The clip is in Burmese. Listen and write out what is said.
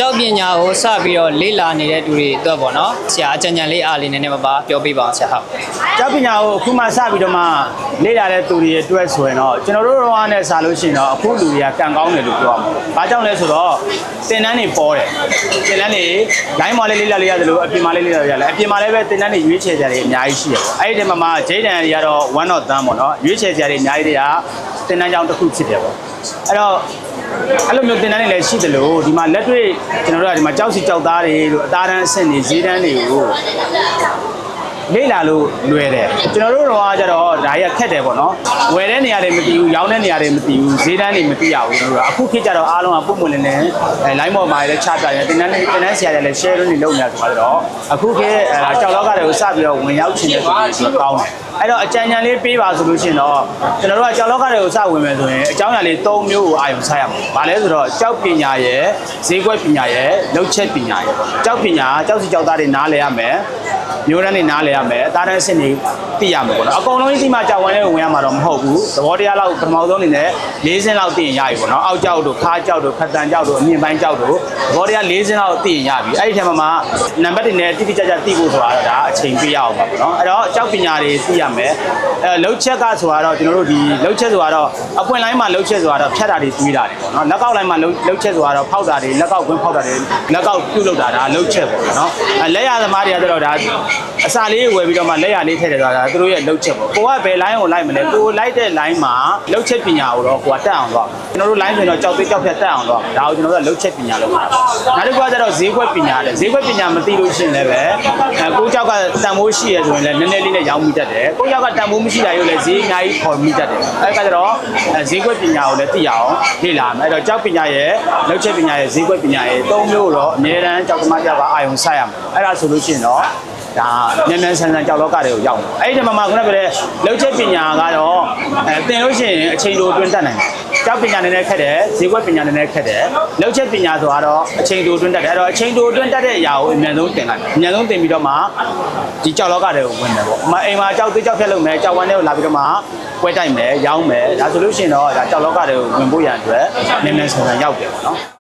ကျောက်ပညာကိုစပြီးတော့လေ့လာနေတဲ့သူတွေအတွက်ပေါ့နော်ဆရာအကြံဉာဏ်လေးအားလေးနည်းနည်းပါးပါးပြောပြပါအောင်ဆရာဟုတ်ကျောက်ပညာကိုအခုမှစပြီးတော့မှလေ့လာတဲ့သူတွေအတွက်ဆိုရင်တော့ကျွန်တော်တို့တော့နဲ့စာလို့ရှိရင်တော့အခုလူတွေကကံကောင်းတယ်လို့ပြောရမှာ။ဘာကြောင့်လဲဆိုတော့တင်တန်းတွေပေါ်တယ်။တင်တန်းတွေ line မှာလေးလေ့လာလေးရတယ်လို့အပြင်မှာလေးလေ့လာလို့ရတယ်။အပြင်မှာလည်းပဲတင်တန်းတွေရွေးချယ်ကြတယ်အများကြီးရှိတယ်ပေါ့။အဲ့ဒီထဲမှာမှဂျိဒန်တွေကတော့ one of them ပေါ့နော်။ရွေးချယ်ကြတယ်အများကြီးတွေက တင်တန်းကြောင်းတစ်ခုဖြစ်တယ်ပေါ့။အဲ့တော့အဲ့လိုမျိုးတင်တန်းတွေလည်းရှိတယ်လို့ဒီမှာလက်တွေ့ကျွန်တော်တို့ကဒီမှာကြောက်စီကြောက်သားတွေလို့အသားတန်းအဆင့်တွေဈေးတန်းတွေကို လေ့လာလို့လွယ်တယ်ကျွန်တော်တို့တော့ကကြတော့ဒါကြီးကခက်တယ်ပေါ့နော်ဝယ်တဲ့နေရာတွေမသိဘူးရောင်းတဲ့နေရာတွေမသိဘူးဈေးတန်းတွေမသိရဘူးတို့ကအခုခေတ်ကြတော့အားလုံးကပုံမှန်လင်းလင်းအဲ line ပေါ်မှာလည်းချပြတယ်တင်တန်းတင်တန်းဆရာတွေလည်း share လုပ်နေလုပ်နေတာဆိုတော့အခုခေတ်အဲကြောက်လောကတွေကိုစပြီးတော့ဝင်ရောက်ချင်တဲ့သူတွေဆိုတော့ကောင်းတယ်အဲ့တော့အကြံဉာဏ်လေးပေးပါဆိုလို့ရှိရင်တော့ကျွန်တော်တို့ကကြောက်လောကတွေကိုစဝင်မယ်ဆိုရင်အကြောင်းအရာလေး၃မျိုးကိုအာရုံစိုက်ရမှာ။ဘာလဲဆိုတော့ကြောက်ပညာရယ်ဈေးကွက်ပညာရယ်လှုပ်ချက်ပညာရယ်ကြောက်ပညာကြောက်စီကြောက်သားတွေနားလည်ရမယ်။ မျိုးရန်တွေနားလည်ရမယ်။အသားတန်းအဆင့်တွေသိရမယ်ပေါ့နော်။အကုန်လုံးကြီးဒီမှာကြောက်ဝမ်းလေးဝင်ရမှာတော့မဟုတ်ဘူး။သဘောတရားလောက်ပထမဆုံးအနေနဲ့၄ဆင်းလောက်သိရင်ရပြီပေါ့နော်။အောက်ကြောက်တို့ခါကြောက်တို့ခက်တန်ကြောက်တို့အမြင့်ပိုင်းကြောက်တို့သဘောတရား၄ဆင်းလောက်သိရင်ရပြီ။အဲ့ဒီထဲမှာမှနံပါတ်တွေနဲ့တိတိကျကျသိဖို့ဆိုတာတော့ဒါအချိန်ပေးရအောင်ပါပေါ့နော်။အဲ့တော့ကြောက်ပညာတွေသိရမယ်။အဲလှုပ်ချက်ကဆိုတာတော့ကျွန်တော်တို့ဒီလှုပ်ချက်ဆိုတာတော့အပွင့်လိုင်းမှာလှုပ်ချက်ဆိုတာတော့ဖြတ်တာတွေတွေးတာတွေပေါ့နော်။လက်ကောက်လိုင်းမှာလှုပ်လှုပ်ချက်ဆိုတာတော့ဖောက်တာတွေလက်ကောက်ကွင်းဖောက်တာတွေလက်ကောက်ပြုတ်လုပ်တာဒါလှုပ်ချက်ပေါ့နော်။အဲလက်ရသမားတွေကတော့ဒါအစာလေးဝယ်ပြီးတော့မှလက်ရလေးထည့်တယ်ဆိုတာဒါသူတို့ရဲ့လှုပ်ချက်ပေါ့။ကိုကဘယ် line ကိုလိုက်မလဲ။ကိုလိုက်တဲ့ line မှာလှုပ်ချက်ပညာကိုတော့ကိုကတက်အောင်တော့ကျွန်တော်တို့ line ဆိုရင်တော့ကြောက်သေးကြောက်ဖြတ်တက်အောင်တော့ဒါကိုကျွန်တော်တို့ကလှုပ်ချက်ပညာလုပ်တာ။နောက်တစ်ခုကကျတော့ဈေးကွက်ပညာတဲ့ဈေးကွက်ပညာမသိလို့ရှိရင်လည်းပဲအဲကိုကြောက်ကတန်ဖိုးရှိရဆိုရင်လည်းနည်းနည်းလေးနဲ့ရောင်းမိတတ်တယ်။ကိုကြောက်ကတန်ဖိုးမရှိတာရုပ်လည်းဈေးအများကြီးခေါ်မိတတ်တယ်။အဲဒီကကျတော့အဲဈေးကွက်ပညာကိုလည်းသိရအောင်လေ့လာမယ်။အဲ့တော့ကြောက်ပညာရဲ့လှုပ်ချက်ပညာရဲ့ဈေးကွက်ပညာရဲ့သုံးမျိုးတော့အများတန်းကြောက်သမားကြောက်ကအာယုံဆိုင်ရမယ်။အဲ့ဒါဆိုလို့ရှိရင်တော့ ဒါမြန်မြန်ဆန်ဆန်ကြောက်လောကတွေကိုရောက်တယ်အဲ့ဒီမှာမှာခုနကပြောတဲ့လှုပ်ချက်ပညာကတော့အဲသင်လို့ရှိရင်အချိန်တိုအတွင်းတက်နိုင်တယ်ကြောက်ပညာနည်းနည်းခက်တယ်ဈေးကွက်ပညာနည်းနည်းခက်တယ်လှုပ်ချက်ပညာဆိုတော့အချိန်တိုအတွင်းတက်တယ်အဲ့တော့အချိန်တိုအတွင်းတက်တဲ့အရာကိုအမြန်ဆုံးသင်လိုက်အမြန်ဆုံးသင်ပြီးတော့မှဒီကြောက်လောကတွေကိုဝင်တယ်ပေါ့အမအိမ်မှာကြောက်သေးကြောက်ဖြတ်လုပ်မယ်ကြောက်ဝမ်းတွေကိုလာပြီးတော့မှပွဲတိုက်မယ်ရောင်းမယ်ဒါဆိုလို့ရှိရင်တော့ဒါကြောက်လောကတွေကိုဝင်ဖို့ရန်အတွက်မြန်မြန်ဆန်ဆန်ရောက်တယ်ပေါ့နော်